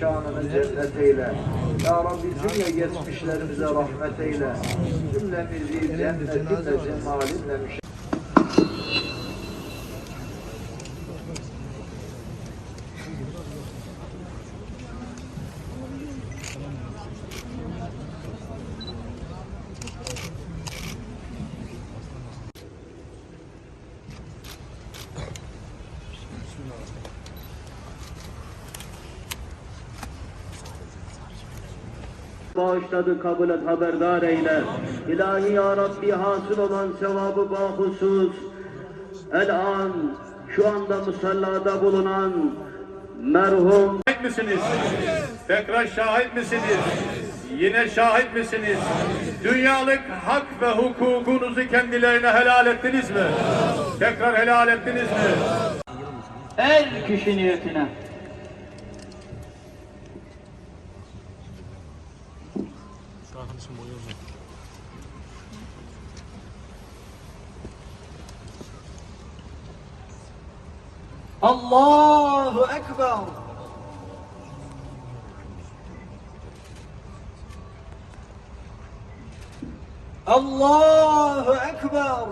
mekanını cennet eyle. Ya Rabbi cümle geçmişlerimize rahmet eyle. Cümlemizi cennetinle cemalinle müşerref bağışladı kabul et haberdar eyle. İlahi ya Rabbi hasıl olan sevabı bahusus. El an şu anda musallada bulunan merhum Şahit misiniz? Tekrar şahit misiniz? Yine şahit misiniz? Dünyalık hak ve hukukunuzu kendilerine helal ettiniz mi? Tekrar helal ettiniz mi? el kişi niyetine. Allahu Ekber. Allahu Ekber.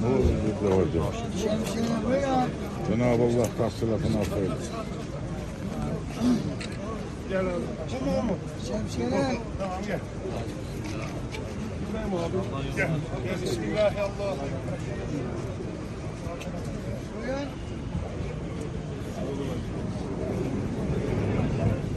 Ne olur hocam. Cenab-ı Allah tahsilatını affeylesin. Gel abi. Tamam mı? Şemsiyeler. Tamam gel. Bismillahirrahmanirrahim.